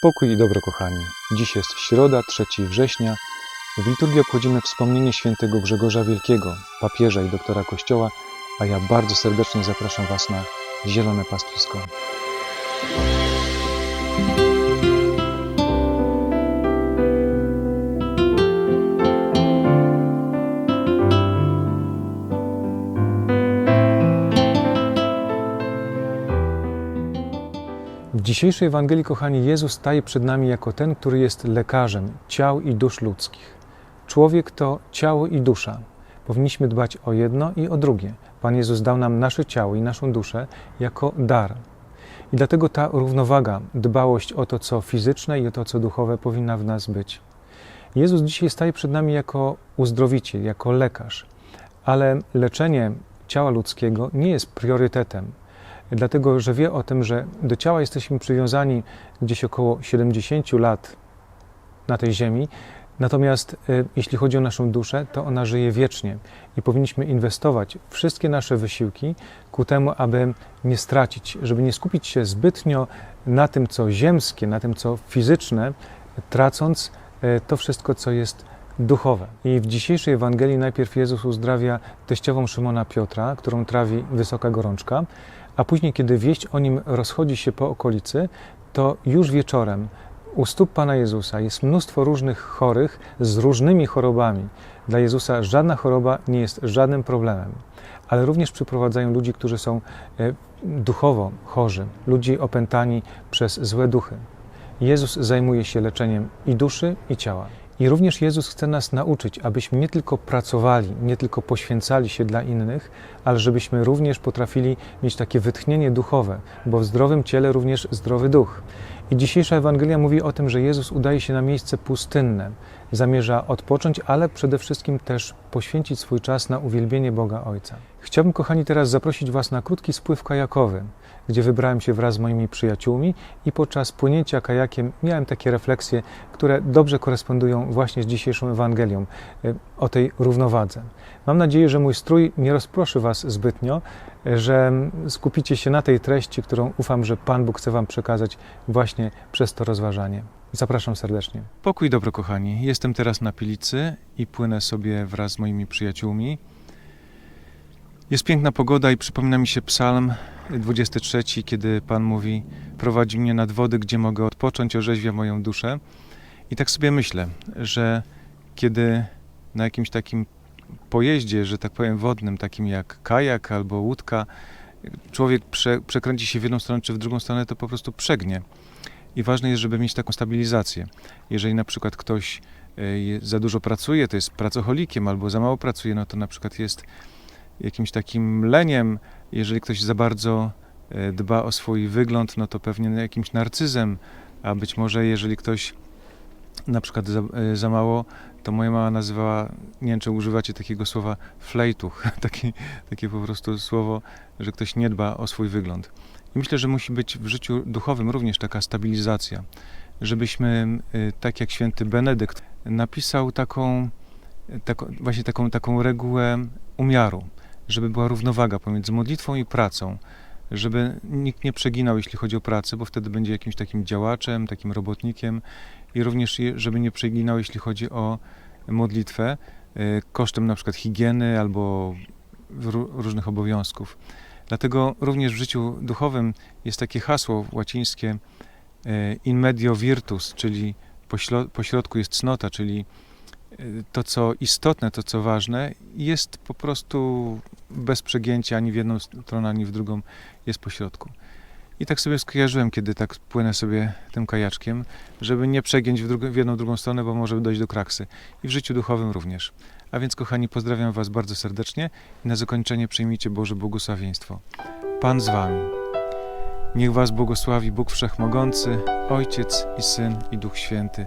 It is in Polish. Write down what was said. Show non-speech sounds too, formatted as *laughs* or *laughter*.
Pokój i dobro, kochani. Dziś jest środa, 3 września. W liturgii obchodzimy wspomnienie świętego Grzegorza Wielkiego, papieża i doktora Kościoła, a ja bardzo serdecznie zapraszam Was na Zielone Pastwisko. W dzisiejszej Ewangelii, kochani, Jezus staje przed nami jako ten, który jest lekarzem ciał i dusz ludzkich. Człowiek to ciało i dusza. Powinniśmy dbać o jedno i o drugie. Pan Jezus dał nam nasze ciało i naszą duszę jako dar. I dlatego ta równowaga, dbałość o to, co fizyczne i o to, co duchowe, powinna w nas być. Jezus dzisiaj staje przed nami jako uzdrowiciel, jako lekarz, ale leczenie ciała ludzkiego nie jest priorytetem dlatego że wie o tym, że do ciała jesteśmy przywiązani gdzieś około 70 lat na tej ziemi. Natomiast y, jeśli chodzi o naszą duszę, to ona żyje wiecznie i powinniśmy inwestować wszystkie nasze wysiłki ku temu, aby nie stracić, żeby nie skupić się zbytnio na tym, co ziemskie, na tym, co fizyczne, tracąc y, to wszystko, co jest duchowe. I w dzisiejszej Ewangelii najpierw Jezus uzdrawia teściową Szymona Piotra, którą trawi wysoka gorączka, a później, kiedy wieść o nim rozchodzi się po okolicy, to już wieczorem u stóp Pana Jezusa jest mnóstwo różnych chorych z różnymi chorobami. Dla Jezusa żadna choroba nie jest żadnym problemem, ale również przyprowadzają ludzi, którzy są e, duchowo chorzy, ludzi opętani przez złe duchy. Jezus zajmuje się leczeniem i duszy, i ciała. I również Jezus chce nas nauczyć, abyśmy nie tylko pracowali, nie tylko poświęcali się dla innych, ale żebyśmy również potrafili mieć takie wytchnienie duchowe, bo w zdrowym ciele również zdrowy duch. I dzisiejsza Ewangelia mówi o tym, że Jezus udaje się na miejsce pustynne, zamierza odpocząć, ale przede wszystkim też poświęcić swój czas na uwielbienie Boga Ojca. Chciałbym, kochani, teraz zaprosić Was na krótki spływ kajakowy, gdzie wybrałem się wraz z moimi przyjaciółmi i podczas płynięcia kajakiem miałem takie refleksje, które dobrze korespondują właśnie z dzisiejszą Ewangelią y, o tej równowadze. Mam nadzieję, że mój strój nie rozproszy Was zbytnio, że skupicie się na tej treści, którą ufam, że Pan Bóg chce Wam przekazać właśnie przez to rozważanie. Zapraszam serdecznie. Pokój dobro, kochani. Jestem teraz na Pilicy i płynę sobie wraz z moimi przyjaciółmi. Jest piękna pogoda i przypomina mi się psalm 23, kiedy Pan mówi: Prowadzi mnie nad wody, gdzie mogę odpocząć, orzeźwia moją duszę. I tak sobie myślę, że kiedy na jakimś takim pojeździe, że tak powiem, wodnym, takim jak kajak albo łódka, człowiek prze, przekręci się w jedną stronę czy w drugą stronę, to po prostu przegnie. I ważne jest, żeby mieć taką stabilizację. Jeżeli na przykład ktoś e, za dużo pracuje, to jest pracocholikiem, albo za mało pracuje, no to na przykład jest jakimś takim leniem. Jeżeli ktoś za bardzo e, dba o swój wygląd, no to pewnie jakimś narcyzem, a być może jeżeli ktoś na przykład za, e, za mało, to moja mama nazywała, nie wiem czy używacie takiego słowa, flejtuch, *laughs* takie, takie po prostu słowo, że ktoś nie dba o swój wygląd. I myślę, że musi być w życiu duchowym również taka stabilizacja, żebyśmy, y, tak jak święty Benedykt, napisał taką, taką właśnie taką, taką regułę umiaru, żeby była równowaga pomiędzy modlitwą i pracą, żeby nikt nie przeginał, jeśli chodzi o pracę, bo wtedy będzie jakimś takim działaczem, takim robotnikiem i również żeby nie przeginał, jeśli chodzi o modlitwę, y, kosztem na przykład higieny albo ró- różnych obowiązków. Dlatego również w życiu duchowym jest takie hasło łacińskie e, in medio virtus, czyli pośrodku jest cnota, czyli e, to, co istotne, to, co ważne, jest po prostu bez przegięcia ani w jedną stronę, ani w drugą, jest pośrodku. I tak sobie skojarzyłem, kiedy tak płynę sobie tym kajaczkiem, żeby nie przegiąć w, w jedną, drugą stronę, bo może dojść do kraksy. I w życiu duchowym również. A więc, kochani, pozdrawiam Was bardzo serdecznie i na zakończenie przyjmijcie Boże błogosławieństwo. Pan z Wami. Niech Was błogosławi Bóg Wszechmogący, Ojciec i Syn i Duch Święty.